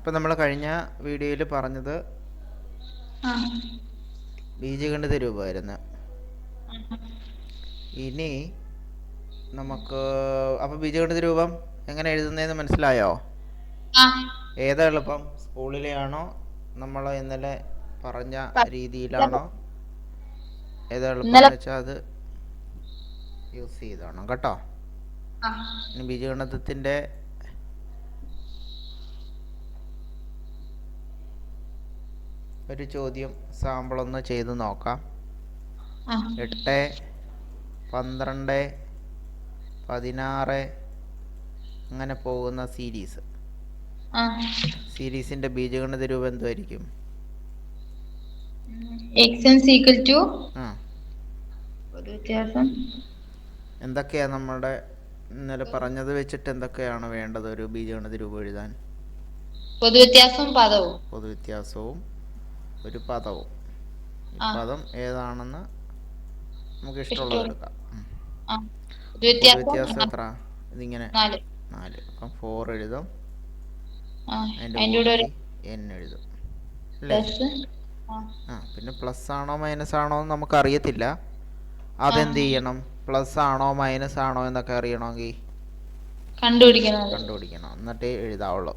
ഇപ്പം നമ്മൾ കഴിഞ്ഞ വീഡിയോയിൽ പറഞ്ഞത് ബീജഗണിത രൂപമായിരുന്നു. ഇനി നമുക്ക് അപ്പൊ ബീജഗണിത രൂപം എങ്ങനെ എഴുതുന്നതെന്ന് മനസ്സിലായോ? ഏതാ എളുപ്പം? സ്കൂളിലെ ആണോ നമ്മൾ ഇന്നലെ പറഞ്ഞ രീതിയിലാണോ? ഏതാ എളുപ്പം വെച്ചാൽ അത് യൂസ് ചെയ്തോണം കേട്ടോ. ആ ഇനി ബീജഗണിതത്തിന്റെ ഒരു ചോദ്യം സാമ്പിൾ ഒന്ന് ചെയ്ത് നോക്കാം. എട്ട് പന്ത്രണ്ട് പതിനാറ് അങ്ങനെ പോകുന്ന സീരീസ് സീരീസിന്റെ ബീജഗണിത രൂപം എന്തായിരിക്കും എന്തൊക്കെയാണ് നമ്മുടെ ഇന്നലെ പറഞ്ഞത് വെച്ചിട്ട് എന്തൊക്കെയാണ് വേണ്ടത് ഒരു ബീജഗണിത രൂപം എഴുതാൻ? പൊതുവ്യത്യാസവും പദവും. പൊതുവ്യത്യാസവും ഒരു പദവും. പദം ഏതാണെന്ന് നമുക്ക് ഇഷ്ടമുള്ളത് എടുക്കാം. വ്യത്യാസം എത്ര? ഇതിങ്ങനെ നാല്. അപ്പം ഫോർ എഴുതും. അതിന്റെ എൻ എഴുതും. അല്ലേ? ആ. പിന്നെ പ്ലസ് ആണോ മൈനസ് ആണോ എന്ന് നമുക്ക് അറിയത്തില്ല അതെന്ത് ചെയ്യണം? പ്ലസ് ആണോ മൈനസ് ആണോ എന്നൊക്കെ അറിയണമെങ്കിൽ കണ്ടുപിടിക്കണം. കണ്ടുപിടിക്കണം. എന്നിട്ടേ എഴുതാവുള്ളൂ.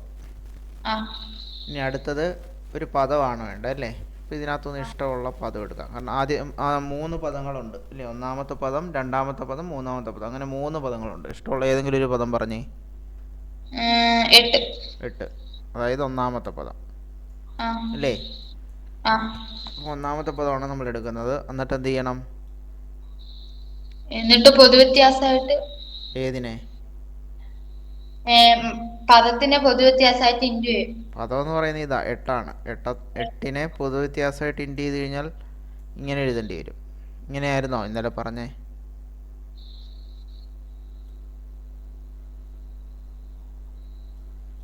ഇനി അടുത്തത് ഒരു പദമാണ് വേണ്ടത് അല്ലേ? അപ്പോൾ ഇതിനകത്തുനിന്ന് ഇഷ്ടമുള്ള പദം എടുക്കാം. കാരണം ആദ്യം മൂന്ന് പദങ്ങളുണ്ട് അല്ലേ? ഒന്നാമത്തെ പദം രണ്ടാമത്തെ പദം മൂന്നാമത്തെ പദം. അങ്ങനെ മൂന്ന് പദങ്ങളുണ്ട്. ഇഷ്ടമുള്ള ഏതെങ്കിലും ഒരു പദം പറഞ്ഞേ. എട്ട്. അതായത് ഒന്നാമത്തെ പദം. അല്ലേ? ഒന്നാമത്തെ പദമാണ് നമ്മൾ എടുക്കുന്നത്. എന്നിട്ട് എന്ത് ചെയ്യണം? എന്നിട്ട് പൊതുവ്യത്യാസമായിട്ട്? ഏതിനെ? പദത്തിന്റെ പൊതുവ്യത്യാസമായിട്ട് ഇന്റു ചെയ്യും. പദം എന്ന് പറയുന്നത് ഇതാ എട്ടാണ്. എട്ട എട്ടിനെ പൊതു വ്യത്യാസമായിട്ട് ഇന്റ് ചെയ്ത് കഴിഞ്ഞാൽ ഇങ്ങനെ എഴുതേണ്ടി വരും. ഇങ്ങനെയായിരുന്നോ ഇന്നലെ പറഞ്ഞേ?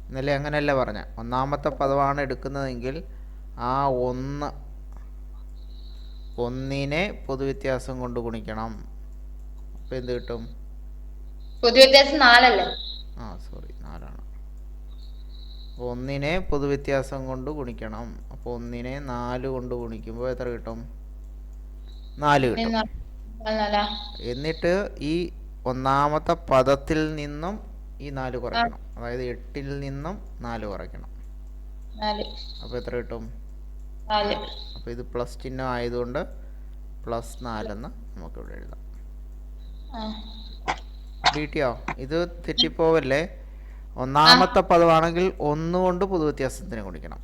ഇന്നലെ അങ്ങനെയല്ല പറഞ്ഞ. ഒന്നാമത്തെ പദമാണ് എടുക്കുന്നതെങ്കിൽ ആ ഒന്ന് ഒന്നിനെ പൊതുവ്യത്യാസം കൊണ്ട് ഗുണിക്കണം. അപ്പൊ എന്ത് കിട്ടും? പൊതുവ്യത്യാസം നാലല്ലേ? ആ സോറി നാലാണ്. അപ്പോൾ ഒന്നിനെ പൊതുവ്യത്യാസം കൊണ്ട് ഗുണിക്കണം. അപ്പോൾ ഒന്നിനെ നാല് കൊണ്ട് ഗുണിക്കുമ്പോൾ എത്ര കിട്ടും? നാല് കിട്ടും. എന്നിട്ട് ഈ ഒന്നാമത്തെ പദത്തിൽ നിന്നും ഈ നാല് കുറയ്ക്കണം. അതായത് എട്ടിൽ നിന്നും നാല് കുറയ്ക്കണം. അപ്പോൾ എത്ര കിട്ടും? അപ്പോൾ ഇത് പ്ലസ് ചിഹ്നം ആയതുകൊണ്ട് പ്ലസ് നാലെന്ന് നമുക്കിവിടെ എഴുതാം. ഇത് തെറ്റിപ്പോവല്ലേ? ഒന്നാമത്തെ പദമാണെങ്കിൽ ഒന്ന് കൊണ്ട് പൊതുവ്യത്യാസത്തിന് ഗുണിക്കണം.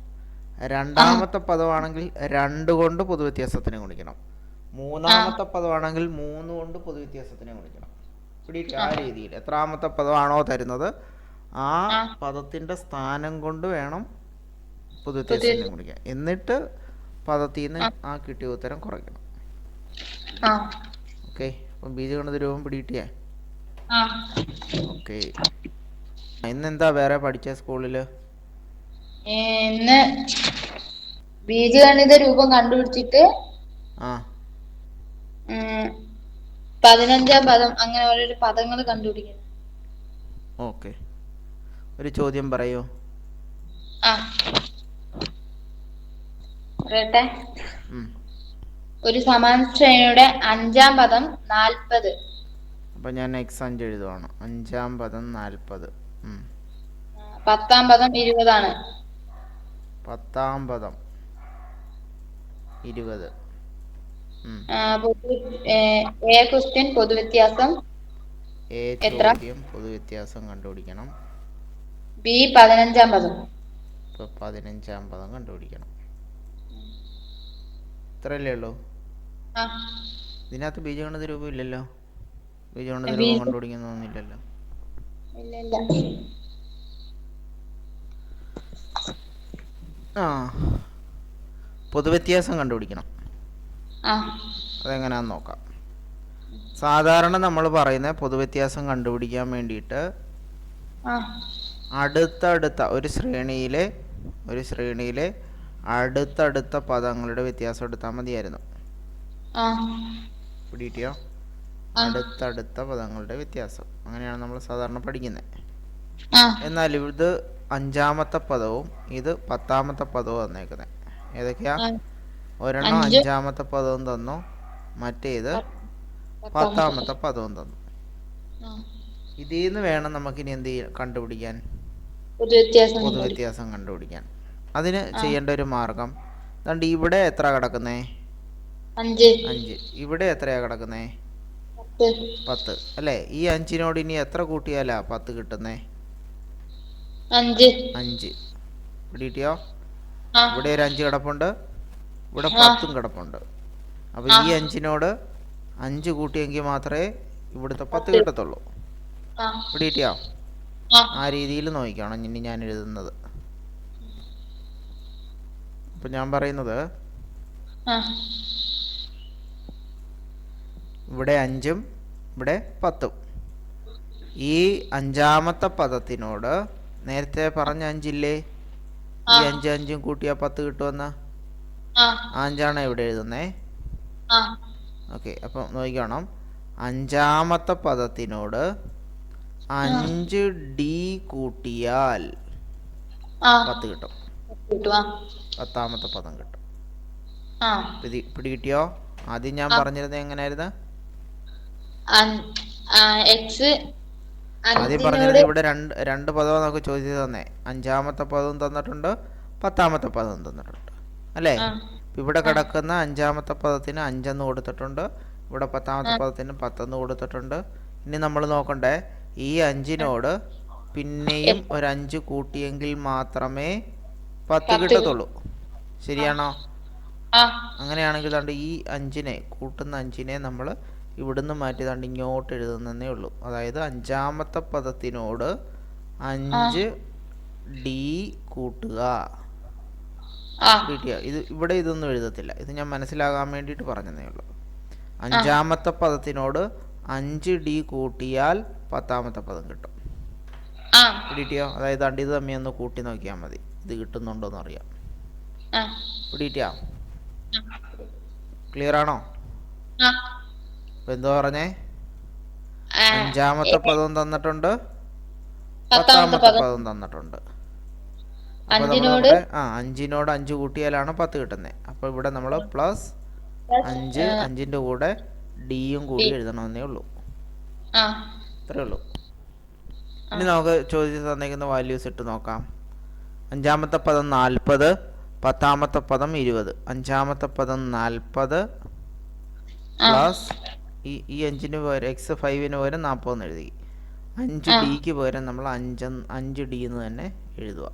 രണ്ടാമത്തെ പദമാണെങ്കിൽ രണ്ട് കൊണ്ട് പൊതുവ്യത്യാസത്തിന് ഗുണിക്കണം. മൂന്നാമത്തെ പദമാണെങ്കിൽ മൂന്ന് കൊണ്ട് പൊതുവ്യത്യാസത്തിന് ഗുണിക്കണം. പിടിയിട്ട് ആ. രീതിയിൽ എത്രാമത്തെ പദമാണോ തരുന്നത്? ആ. പദത്തിന്റെ സ്ഥാനം കൊണ്ട് വേണം പൊതുവ്യത്യാസത്തിന് ഗുണിക്കാൻ. എന്നിട്ട് പദത്തിൽ നിന്ന് ആ കിട്ടിയ ഉത്തരം കുറയ്ക്കണം. ഓക്കെ. അപ്പം ബീജഗണിത രൂപം പിടിയിട്ടിയേ ഓക്കെ. ഇന്നെന്താ വേറെ പഠിച്ച സ്കൂളിൽ? ഇന്ന് ബീജഗണിത രൂപം കണ്ടുപിടിച്ചിട്ട് ആ. ഉം, പതിനഞ്ചാം പദം അങ്ങനെ ഓരോരോ പദങ്ങൾ കണ്ടുപിടിക്കുന്നു. ഓക്കെ. ഒരു ചോദ്യം പറയോ. ആ. പറയട്ടെ. ഉം. ഒരു സമാന ശ്രേണിയുടെ അഞ്ചാം പദം നാൽപ്പത്. അപ്പം ഞാൻ എക്സ് അഞ്ച് എഴുതുവാണ്. അഞ്ചാം പദം നാൽപ്പത്. പത്താം പദം ഇരുപതാണ്. പത്താം പദം ഇരുപത്. A question പൊതുവ്യത്യാസം? എ എത്ര? ചോദ്യം പൊതുവ്യത്യാസം കണ്ടുപിടിക്കണം. ബി പതിനഞ്ചാം പദം. പതിനഞ്ചാം പദം കണ്ടുപിടിക്കണം. ഇത്രയല്ലേ ഉള്ളൂ? ഇതിനകത്ത് ബീജഗണിത രൂപം ഇല്ലല്ലോ ബീജഗണിത രൂപം കണ്ടുപിടിക്കുന്നൊന്നുമില്ലല്ലോ ആ. പൊതുവ്യത്യാസം കണ്ടുപിടിക്കണം. അതെങ്ങനെയാന്ന് നോക്കാം. സാധാരണ നമ്മൾ പറയുന്ന പൊതുവ്യത്യാസം കണ്ടുപിടിക്കാൻ വേണ്ടിയിട്ട് അടുത്തടുത്ത ഒരു ശ്രേണിയിലെ ഒരു ശ്രേണിയിലെ അടുത്തടുത്ത പദങ്ങളുടെ വ്യത്യാസം എടുത്താൽ മതിയായിരുന്നു. പിടിയിട്ടിയോ. അടുത്തടുത്ത പദങ്ങളുടെ വ്യത്യാസം. അങ്ങനെയാണ് നമ്മൾ സാധാരണ പഠിക്കുന്നത് എന്നാൽ ഇത് അഞ്ചാമത്തെ പദവും ഇത് പത്താമത്തെ പദവും തന്നേക്കുന്നത് ഏതൊക്കെയാ? ഒരെണ്ണം അഞ്ചാമത്തെ പദവും തന്നു. മറ്റേത് പത്താമത്തെ. പദവും തന്നു. ഇതിൽ നിന്ന് വേണം നമുക്ക് ഇനി എന്ത് ചെയ്യാൻ കണ്ടുപിടിക്കാൻ? പൊതുവ്യത്യാസം പൊതുവ്യത്യാസം കണ്ടുപിടിക്കാൻ. അതിന് ചെയ്യേണ്ട ഒരു മാർഗം. ഇവിടെ എത്ര കിടക്കുന്നേ? അഞ്ച്. അഞ്ച്. ഇവിടെ എത്രയാ കിടക്കുന്നേ? പത്ത്. അല്ലേ? ഈ അഞ്ചിനോട് ഇനി എത്ര കൂട്ടിയാലാ പത്ത് കിട്ടുന്നേ? അഞ്ച്. അഞ്ച്. ഇവിടെ കിട്ടിയോ ഇവിടെ ഒരു അഞ്ച് കിടപ്പുണ്ട്. ഇവിടെ. പത്തും കിടപ്പുണ്ട്. അപ്പൊ ഈ അഞ്ചിനോട് അഞ്ച് കൂട്ടിയെങ്കിൽ മാത്രമേ ഇവിടുത്തെ പത്ത്. കിട്ടത്തുള്ളൂ. ആ. കിട്ടിയോ ആ. രീതിയിൽ നോക്കിക്കണം ഇനി ഞാൻ എഴുതുന്നത്. അപ്പം ഞാൻ പറയുന്നത് ഇവിടെ അഞ്ചും ഇവിടെ പത്തും. ഈ അഞ്ചാമത്തെ പദത്തിനോട് നേരത്തെ പറഞ്ഞ അഞ്ചില്ലേ? ഈ അഞ്ചും അഞ്ച് കൂട്ടിയാ പത്ത് കിട്ടുമെന്ന അഞ്ചാണ് ഇവിടെ എഴുതുന്നേ? ഓക്കെ അപ്പം നോക്കിക്കണം. അഞ്ചാമത്തെ പദത്തിനോട് അഞ്ച് ഡി കൂട്ടിയാൽ പത്ത് കിട്ടും. പത്താമത്തെ പദം കിട്ടും. പിടി പിടികിട്ടിയോ? ആദ്യം ഞാൻ. പറഞ്ഞിരുന്നത് എങ്ങനെയായിരുന്നു എക്സ് ആദ്യം അഞ്ചിനോട് ഇവിടെ രണ്ട് രണ്ട് പദവും നമുക്ക് ചോദിച്ചു തന്നെ. അഞ്ചാമത്തെ പദവും തന്നിട്ടുണ്ട് പത്താമത്തെ പദവും തന്നിട്ടുണ്ട്. അല്ലേ? ഇവിടെ കിടക്കുന്ന അഞ്ചാമത്തെ പദത്തിന് അഞ്ചെന്ന് കൊടുത്തിട്ടുണ്ട് ഇവിടെ പത്താമത്തെ പദത്തിന് പത്തെന്ന് കൊടുത്തിട്ടുണ്ട്. ഇനി നമ്മൾ നോക്കണ്ടേ ഈ അഞ്ചിനോട് പിന്നെയും ഒരു അഞ്ച് കൂട്ടിയെങ്കിൽ മാത്രമേ പത്ത് കിട്ടത്തുള്ളൂ. ശരിയാണോ? അങ്ങനെയാണെങ്കിൽ ഈ അഞ്ചിനെ കൂട്ടുന്ന അഞ്ചിനെ നമ്മൾ ഇവിടുന്ന് മാറ്റി താണ്ട് ഇങ്ങോട്ട് എഴുതുന്നതേ ഉള്ളൂ. അതായത് അഞ്ചാമത്തെ പദത്തിനോട് അഞ്ച് ഡി കൂട്ടുക. കിട്ടിയ. ഇത് ഇവിടെ ഇതൊന്നും എഴുതത്തില്ല. ഇത് ഞാൻ മനസ്സിലാകാൻ വേണ്ടിയിട്ട് പറഞ്ഞതേ ഉള്ളൂ. അഞ്ചാമത്തെ പദത്തിനോട് അഞ്ച് ഡി കൂട്ടിയാൽ പത്താമത്തെ പദം കിട്ടും. ആ. പിടികിട്ടിയോ അതായത് അണ്ടി തമ്മിൽ ഒന്ന് കൂട്ടി നോക്കിയാൽ മതി. ഇത് കിട്ടുന്നുണ്ടോന്ന് അറിയാം. ആ. പിടികിട്ടിയോ ക്ലിയർ ആണോ? എന്തോ പറഞ്ഞേ? അഞ്ചാമത്തെ പദവും തന്നിട്ടുണ്ട്. പത്താമത്തെ പത്താമത്തെ പദം. പദവും തന്നിട്ടുണ്ട്. അഞ്ചിനോട്? ആ അഞ്ചിനോട് അഞ്ച് കൂട്ടിയാലാണ് പത്ത് കിട്ടുന്നത് അപ്പൊ ഇവിടെ നമ്മൾ പ്ലസ് അഞ്ച് അഞ്ചിന്റെ കൂടെ ഡിയും കൂടി എഴുതണമെന്നേ ഉള്ളൂ. അത്രേ ഉള്ളൂ. ഇനി നമുക്ക് ചോദിച്ചു തന്നേക്കുന്ന വാല്യൂസ് ഇട്ട് നോക്കാം. അഞ്ചാമത്തെ പദം നാൽപ്പത് പത്താമത്തെ പദം ഇരുപത്. അഞ്ചാമത്തെ പദം നാൽപ്പത് പ്ലസ് ഈ ഈ അഞ്ചിന് പകരം എക്സ് ഫൈവിന് പകരം നാൽപ്പതെന്ന് എഴുതി. അഞ്ച്. ഡിക്ക് പകരം നമ്മൾ അഞ്ച് അഞ്ച് ഡി എന്ന് തന്നെ എഴുതുക.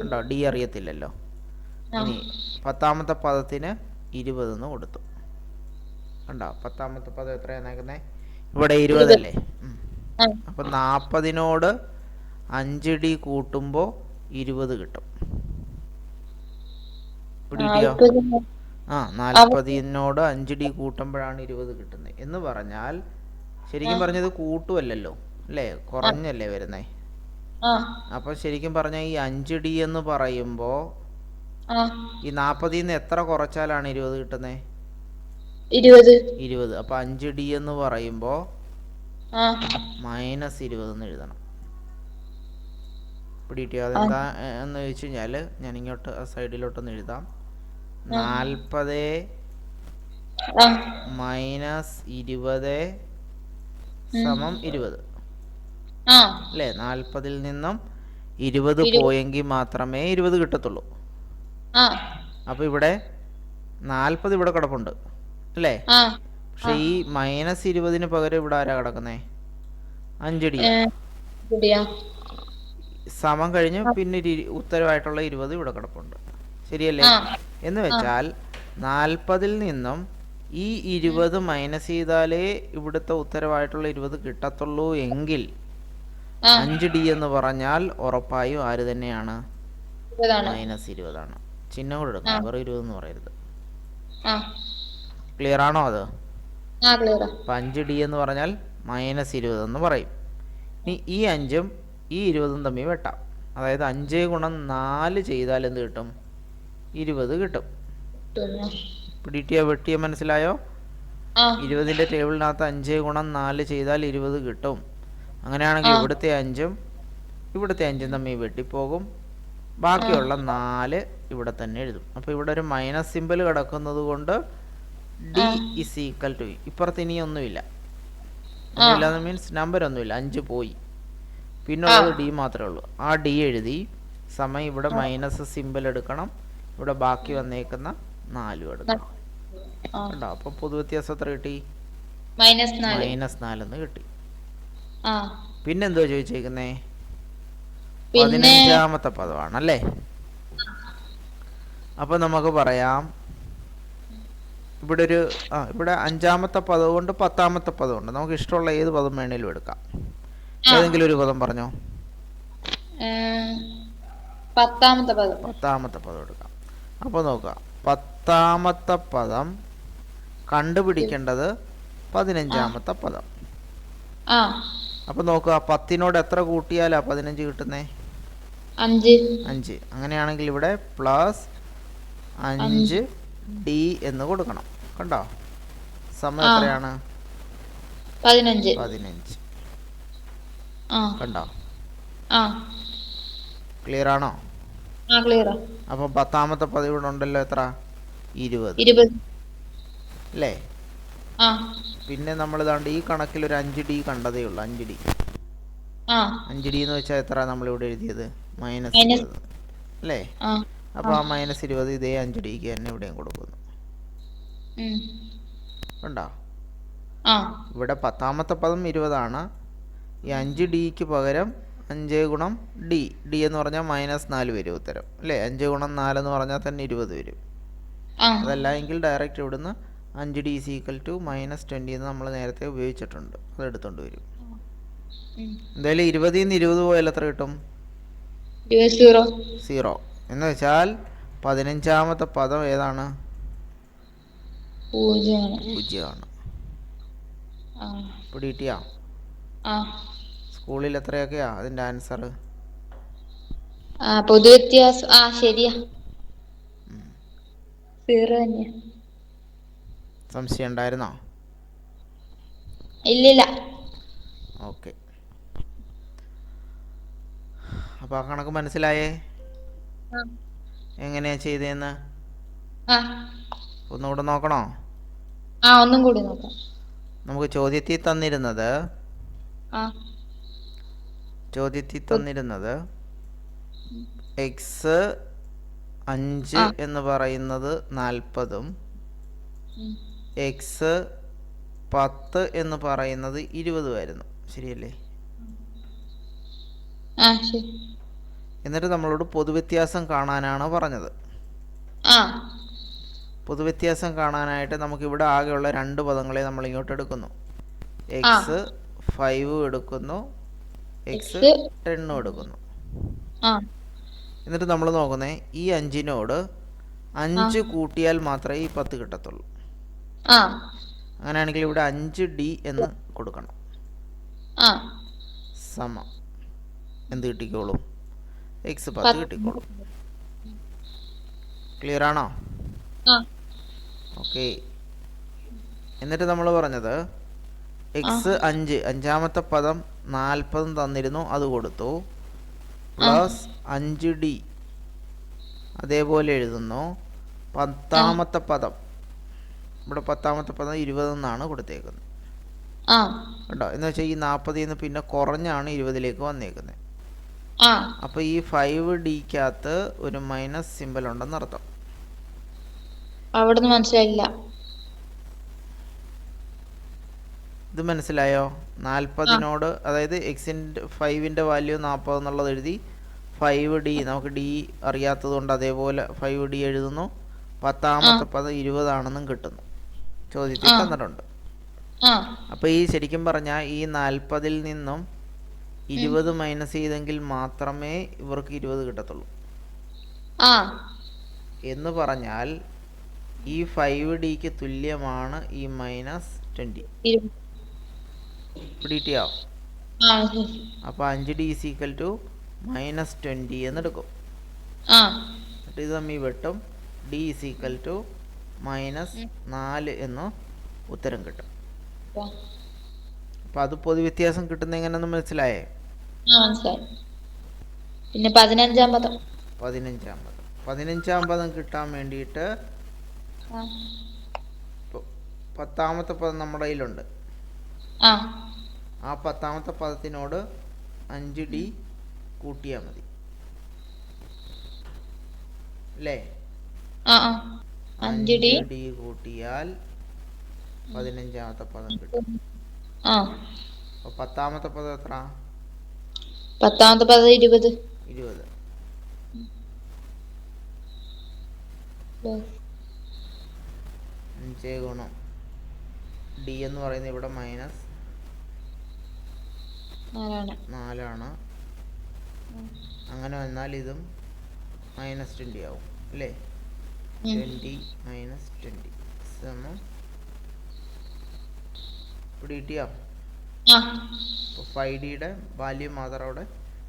കണ്ടോ? ഡി അറിയത്തില്ലല്ലോ. ഇനി പത്താമത്തെ പദത്തിന് ഇരുപതെന്ന് കൊടുത്തു. കണ്ടോ? പത്താമത്തെ പദം എത്രയാന്നേക്കുന്നേ ഇവിടെ ഇരുപതല്ലേ? അപ്പൊ നാൽപ്പതിനോട് അഞ്ച് ഡി കൂട്ടുമ്പോൾ ഇരുപത് കിട്ടും. ആ നാൽപ്പതിനോട് അഞ്ച് ഡി കൂട്ടുമ്പോഴാണ് ഇരുപത് കിട്ടുന്നത്. എന്ന് പറഞ്ഞാൽ ശരിക്കും പറഞ്ഞത് കൂട്ടുമല്ലല്ലോ അല്ലേ? കുറഞ്ഞല്ലേ വരുന്നേ? അപ്പൊ ശരിക്കും പറഞ്ഞ ഈ അഞ്ച് ഡി എന്ന് പറയുമ്പോ ഈ നാപ്പതിൽ നിന്ന് എത്ര കുറച്ചാലാണ് ഇരുപത് കിട്ടുന്നേ? ഇരുപത്. ഇരുപത്. അപ്പോൾ അഞ്ച് ഡി എന്ന് പറയുമ്പോ മൈനസ് ഇരുപത് എന്ന് എഴുതണം. പിടികിട്ടിയോ അതെന്താ എന്ന് ചോദിച്ചു കഴിഞ്ഞാൽ ഞാൻ ഇങ്ങോട്ട് സൈഡിലോട്ടൊന്ന് എഴുതാം. നാൽപ്പത് മൈനസ് ഇരുപത് സമം ഇരുപത്. അല്ലേ? നാൽപ്പതിൽ നിന്നും ഇരുപത് പോയെങ്കിൽ മാത്രമേ ഇരുപത് കിട്ടത്തുള്ളൂ. അപ്പൊ ഇവിടെ നാൽപ്പത് ഇവിടെ കിടപ്പുണ്ട്. അല്ലേ? പക്ഷെ ഈ മൈനസ് ഇരുപതിന് പകരം ഇവിടെ ആരാ കിടക്കുന്നേ? അഞ്ചടി സമം കഴിഞ്ഞ് പിന്നെ ഉത്തരവായിട്ടുള്ള ഇരുപത് ഇവിടെ കിടപ്പുണ്ട്. ശരിയല്ലേ? എന്ന് വെച്ചാൽ നാൽപ്പതിൽ നിന്നും ഈ ഇരുപത് മൈനസ് ചെയ്താലേ ഇവിടുത്തെ ഉത്തരവായിട്ടുള്ള ഇരുപത് കിട്ടത്തുള്ളൂ എങ്കിൽ അഞ്ച് ഡി എന്ന് പറഞ്ഞാൽ ഉറപ്പായും ആര് തന്നെയാണ്? മൈനസ് ഇരുപതാണ്. ചിഹ്നം കൂടെ എടുക്കണം. വെറും ഇരുപത് എന്ന് പറയരുത്. ക്ലിയർ ആണോ അത്? അപ്പൊ അഞ്ച് ഡി എന്ന് പറഞ്ഞാൽ മൈനസ് ഇരുപത് എന്ന് പറയും. ഇനി ഈ അഞ്ചും ഈ ഇരുപതും തമ്മിൽ വെട്ടാം. അതായത് അഞ്ച് ഗുണം നാല് ചെയ്താൽ എന്ത് കിട്ടും? ഇരുപത് കിട്ടും. പിടിട്ടിയ വെട്ടിയ മനസ്സിലായോ? ആ. ഇരുപതിന്റെ ടേബിളിനകത്ത് അഞ്ച് ഗുണം നാല് ചെയ്താൽ ഇരുപത് കിട്ടും. അങ്ങനെയാണെങ്കിൽ. ഇവിടുത്തെ അഞ്ചും ഇവിടുത്തെ അഞ്ചും തമ്മിൽ വെട്ടിപ്പോകും. ബാക്കിയുള്ള നാല് ഇവിടെ തന്നെ എഴുതും. അപ്പോൾ ഇവിടെ ഒരു മൈനസ് സിമ്പിൾ കിടക്കുന്നത് കൊണ്ട് ഡി ഇസ് ഈക്വൽ ടു ഇപ്പുറത്ത് ഇനി ഒന്നുമില്ല. ഒന്നുമില്ല മീൻസ് നമ്പർ ഒന്നുമില്ല. അഞ്ച് പോയി. പിന്നുള്ളത് ഡി മാത്രമേ ഉള്ളൂ. ആ ഡി എഴുതി സമയം ഇവിടെ മൈനസ് സിമ്പിൾ എടുക്കണം. ഇവിടെ ബാക്കി വന്നേക്കുന്ന നാലും എടുക്കണം അപ്പൊ പൊതു പൊതുവ്യത്യാസം എത്ര കിട്ടി? മൈനസ് നാല്. എന്ന് നാലെന്ന് കിട്ടി. പിന്നെന്തോ ചോദിച്ചേക്കുന്നേ? പതിനഞ്ചാമത്തെ പതിനഞ്ചാമത്തെ പദമാണല്ലേ അപ്പൊ നമുക്ക് പറയാം. ഇവിടെ ഒരു ആ ഇവിടെ അഞ്ചാമത്തെ പദമുണ്ട് പത്താമത്തെ പദമുണ്ട് നമുക്ക് ഇഷ്ടമുള്ള ഏത് പദം വേണേലും എടുക്കാം. ഏതെങ്കിലും ഒരു പദം പറഞ്ഞോ? പത്താമത്തെ പദം. എടുക്കാം. അപ്പോൾ നോക്കുക പത്താമത്തെ പദം കണ്ടുപിടിക്കേണ്ടത് പതിനഞ്ചാമത്തെ പദം. അപ്പൊ നോക്കുക പത്തിനോട് എത്ര കൂട്ടിയാലാ പതിനഞ്ച് കിട്ടുന്നേ? അഞ്ച്. അഞ്ച്. അങ്ങനെയാണെങ്കിൽ ഇവിടെ പ്ലസ് അഞ്ച് ഡി എന്ന് കൊടുക്കണം. കണ്ടോ? സമയം എത്രയാണ്? പതിനഞ്ച്. പതിനഞ്ച്. കണ്ടോ? ക്ലിയർ ആണോ? അപ്പം പത്താമത്തെ പതിവിടെ ഉണ്ടല്ലോ എത്ര? ഇരുപത്. അല്ലേ? പിന്നെ നമ്മൾ ഇതാണ്ട് ഈ കണക്കിൽ ഒരു അഞ്ച് ഡി കണ്ടതേ ഉള്ളൂ അഞ്ച് ഡി. അഞ്ച് ഡി എന്ന് വെച്ചാൽ എത്ര നമ്മളിവിടെ എഴുതിയത്? മൈനസ് ഇരുപത്. അല്ലേ? അപ്പൊ ആ മൈനസ് ഇരുപത് ഇതേ അഞ്ച് ഡിക്ക് തന്നെ ഇവിടെയും കൊടുക്കുന്നു. ഉണ്ടോ? ഇവിടെ പത്താമത്തെ പദം ഇരുപതാണ്. ഈ അഞ്ച് ഡിക്ക് പകരം അഞ്ച് ഗുണം ഡി. ഡി എന്ന് പറഞ്ഞാൽ മൈനസ് നാല് വരും ഉത്തരം. അല്ലേ? അഞ്ച് ഗുണം നാലെന്ന് പറഞ്ഞാൽ തന്നെ ഇരുപത് വരും. അതല്ല എങ്കിൽ ഡയറക്റ്റ് ഇവിടുന്ന് അഞ്ച് D C equal to minus twenty എന്ന് നമ്മൾ നേരത്തെ ഉപയോഗിച്ചിട്ടുണ്ട്. അത് എടുത്തോണ്ട് വരും. എന്തായാലും ഇരുപതിൽ നിന്ന് ഇരുപത് പോയാൽ എത്ര കിട്ടും? സീറോ എന്ന് വെച്ചാൽ പതിനഞ്ചാമത്തെ പദം ഏതാണ്? പൂജ്യമാണ്. ആ. സ്കൂളിൽ എത്രയൊക്കെയാ അതിന്റെ ആൻസർ ആ പൊതുവ്യത്യാസം. ആ ശരിയാ. സീറോ തന്നെയാ സംശയം ഉണ്ടായിരുന്നോ ഇല്ലില്ല. ഓക്കെ. അപ്പൊ ആ കണക്ക് മനസ്സിലായേ? എങ്ങനെയാ ചെയ്തേന്ന്? ഒന്നുകൂടെ നോക്കണോ? ആ ഒന്നും കൂടി നോക്കാം. നമുക്ക് ചോദ്യത്തിൽ തന്നിരുന്നത് ചോദ്യത്തിൽ തന്നിരുന്നത് എക്സ് അഞ്ച് എന്ന് പറയുന്നത് നാൽപ്പതും. എക്സ് പത്ത് എന്ന് പറയുന്നത് ഇരുപതുമായിരുന്നു ശരിയല്ലേ? എന്നിട്ട് നമ്മളോട് പൊതുവ്യത്യാസം കാണാനാണ് പറഞ്ഞത്. പൊതുവ്യത്യാസം കാണാനായിട്ട് നമുക്ക് ഇവിടെ ആകെയുള്ള രണ്ട് പദങ്ങളെ നമ്മൾ ഇങ്ങോട്ട് എടുക്കുന്നു എക്സ് ഫൈവ് എടുക്കുന്നു. എക്സ് ടെണ്ണും എടുക്കുന്നു. എന്നിട്ട് നമ്മൾ നോക്കുന്നേ ഈ അഞ്ചിനോട് അഞ്ച് കൂട്ടിയാൽ മാത്രമേ ഈ പത്ത് കിട്ടത്തുള്ളൂ. അങ്ങനെയാണെങ്കിൽ ഇവിടെ അഞ്ച് ഡി എന്ന് കൊടുക്കണം. സമം. എന്ത് കിട്ടിക്കോളും? എക്സ് പത്ത്. കിട്ടിക്കോളും. ക്ലിയർ ആണോ? ഓക്കെ. എന്നിട്ട് നമ്മൾ പറഞ്ഞത് എക്സ് അഞ്ച് അഞ്ചാമത്തെ പദം നാൽപ്പതും തന്നിരുന്നു അത് കൊടുത്തു. പ്ലസ് അഞ്ച് ഡി. അതേപോലെ എഴുതുന്നു. പത്താമത്തെ പദം. ഇവിടെ പത്താമത്തെ പദം ഇരുപതെന്നാണ് കൊടുത്തേക്കുന്നത്. കേട്ടോ? എന്ന് വെച്ചാൽ ഈ നാൽപ്പതിൽ നിന്ന് പിന്നെ കുറഞ്ഞാണ് ഇരുപതിലേക്ക് വന്നേക്കുന്നത്. അപ്പൊ ഈ ഫൈവ് ഡിക്കകത്ത് ഒരു മൈനസ് സിമ്പൽ ഉണ്ടെന്ന് അർത്ഥം അവിടുന്ന് മനസ്സിലായില്ല. ഇത് മനസ്സിലായോ? നാൽപ്പതിനോട് അതായത് എക്സിന്റെ ഫൈവിന്റെ വാല്യൂ നാൽപ്പത് എന്നുള്ളത് എഴുതി ഫൈവ് ഡി നമുക്ക് ഡി അറിയാത്തത് കൊണ്ട് അതേപോലെ ഫൈവ് ഡി എഴുതുന്നു. പത്താമത്തെ പദം ഇരുപതാണെന്നും കിട്ടുന്നു. ചോദ്യത്തിൽ. തന്നിട്ടുണ്ട്. അപ്പോൾ ഈ ശരിക്കും പറഞ്ഞാൽ ഈ നാൽപ്പതിൽ നിന്നും ഇരുപത് മൈനസ് ചെയ്തെങ്കിൽ മാത്രമേ ഇവർക്ക് ഇരുപത് കിട്ടത്തുള്ളൂ. എന്ന് പറഞ്ഞാൽ ഈ ഫൈവ് ഡിക്ക് തുല്യമാണ് ഈ മൈനസ് ട്വന്റി പിടിയിട്ടിയോ അപ്പോൾ അഞ്ച് ഡി സീക്കൽ ടു മൈനസ് ട്വന്റി എന്നെടുക്കും എന്നിട്ട് ഇത് തമ്മിൽ വെട്ടും. ഡി സീക്കൽ ടു മൈനസ് നാല് എന്ന് ഉത്തരം കിട്ടും. ആ. അപ്പോൾ പൊതു പൊതുവ്യത്യാസം കിട്ടുന്ന എങ്ങനെയെന്ന് മനസ്സിലായേ? പിന്നെ പതിനഞ്ചാം പദം. പതിനഞ്ചാം പദം. പതിനഞ്ചാം പദം കിട്ടാൻ വേണ്ടിയിട്ട് പത്താമത്തെ പദം നമ്മുടെ കയ്യിലുണ്ട്. ആ. പത്താമത്തെ പദത്തിനോട് അഞ്ച് ഡി കൂട്ടിയാൽ മതി. അല്ലേ അഞ്ച് ഡി കൂട്ടിയാൽ പതിനഞ്ചാമത്തെ പദം കിട്ടും. പത്താമത്തെ പദം എത്ര പത്താമത്തെ പദം ഇരുപത്. ഇരുപത്. അഞ്ച് ഗുണം. ഡി എന്ന് പറയുന്നത് ഇവിടെ മൈനസ് നാലാണ്. അങ്ങനെ വന്നാൽ ഇതും മൈനസ് ട്വന്റി ആവും അല്ലേ. ട്വന്റി മൈനസ് ട്വന്റി സമം ഇവിടെ കിട്ടിയോ? അപ്പോൾ ഫൈവ് ഡിയുടെ വാല്യൂ മാത്രം അവിടെ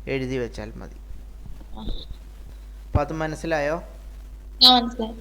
എഴുതി വെച്ചാൽ മതി. ആ. അപ്പോൾ അത് മനസ്സിലായോ? മനസ്സിലായി.